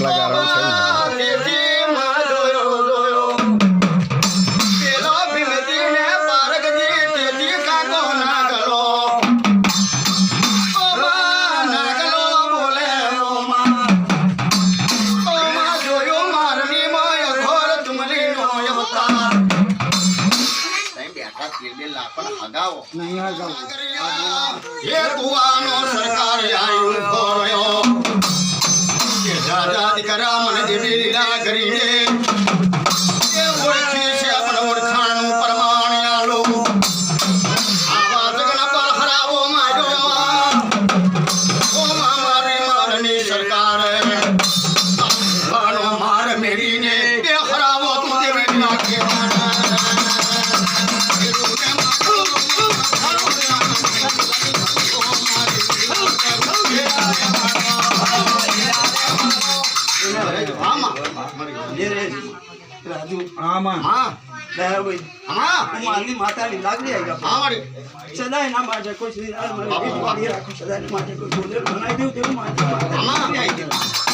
આટલા ગાળો છે નહીં હગાવો. એ કુવાનો સરકાર આયુ ರಾಜಾಧಿಕರ ಮನದಿ ಬೀರಿನ ಕರಿಯೇ આમાં. રાજુ આમાં હા દયાભાઈ હા હું મારી માતાની લાગણી આવી ગયો હા મારી સદાય ના માટે કોઈ શ્રી રામ ભેટ પાડી રાખો સદાય માટે કોઈ બોલે બનાવી દઉં તેવું મારી માતા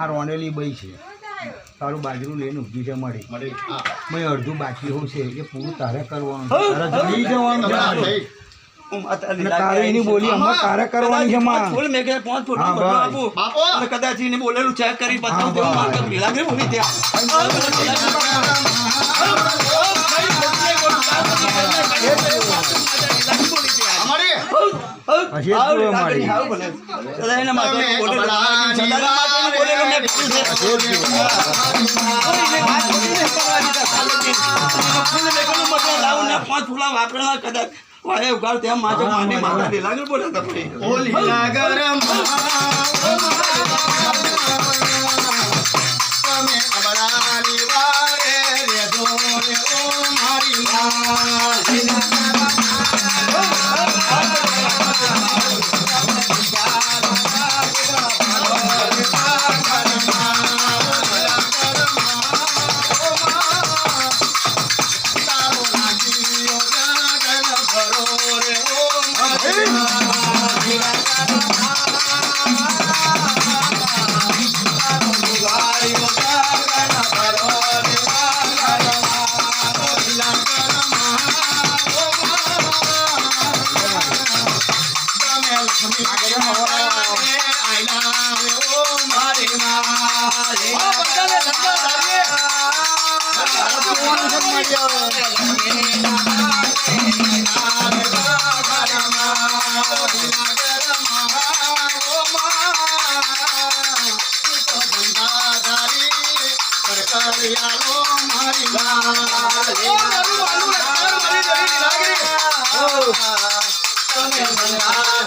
આ રોનેલી બઈ છે. તારું બાજરું લઈને ઊભી છે મારી. મેં અડધું બાકી હોવું છે. એ પૂરું તારે કરવાનું. તારે જઈ જવાનું તારે બોલી અમારે તારે કરવાની છે માં ફૂલ મેં કહ્યું, પાંચ ભાઈ. આપું. બાપો. કદાચ એને બોલેલું ચેક કરી બતાવું બોલી ત્યાં જોયો મારી. સદાયના માટે બોલેલું સદાયના માટે બોલેલું મેં કીધું છે. કોઈને વાત કરીને કરવા દીધા સાલેથી. અને ફૂલ મેકલું મતલબ લાવું ને પાંચ ફૂલા વાપરેલા કદાચ વાય ઉગાડ ત્યાં માજો માને માતા લીલાગર બોલા તો પડી. ઓલી નગરમાં તમે અબડાની વારે રે ઓ મારી મા તારો রে ও રે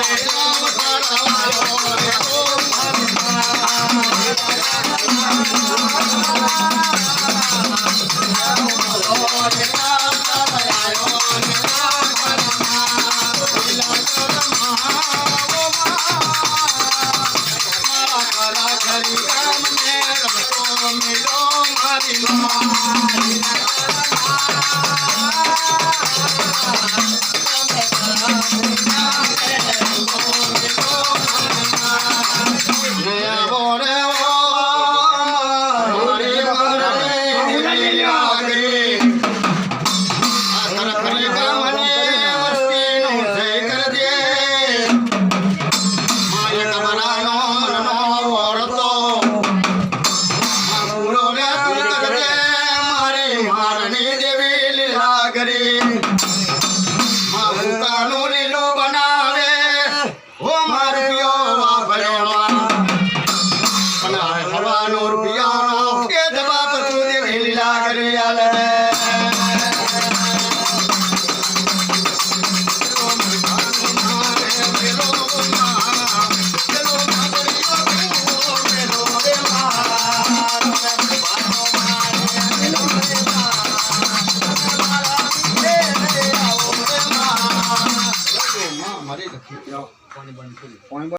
રે ઓ મારે